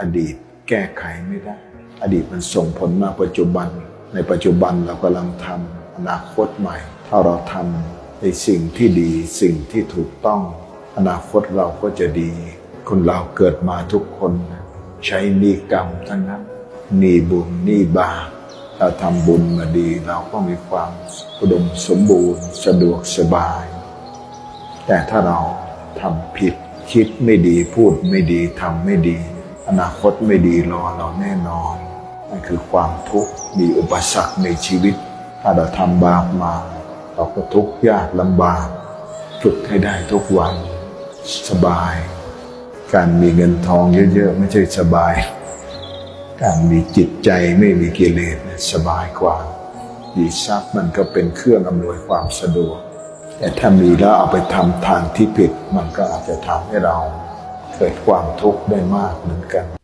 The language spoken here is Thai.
อดีตแก้ไขไม่ได้ อดีตมันส่งผลมาปัจจุบัน ในปัจจุบันเรากำลังทำอนาคตใหม่ ถ้าเราทำในสิ่งที่ดีสิ่งที่ถูกต้อง อนาคตเราก็จะดี คนเราเกิดมาทุกคน ใช้นีกรรมทั้งนั้นนีบุญนีบาปถ้าทำบุญมาดีเราก็มีความอุดมสมบูรณ์สะดวกสบาย แต่ถ้าเราทำผิดคิดไม่ดีพูดไม่ดีทำไม่ดี อนาคตไม่ดีรอเราแน่นอนนั่นคือความทุกข์มีอุปสรรคในชีวิต ถ้าเราทำบาปมา เราก็ทุกข์ยากลำบาก ฝึกให้ได้ทุกวัน สบาย การมีเงินทองเยอะๆ ไม่ใช่สบาย การมีจิตใจไม่มีกิเลสสบายกว่าดีทรัพย์มันก็เป็นเครื่องอำนวยความสะดวก แต่ถ้ามีแล้วเอาไปทำทางที่ผิดมันก็อาจจะทำให้เรา เกิดความทุกข์ได้มากเหมือนกัน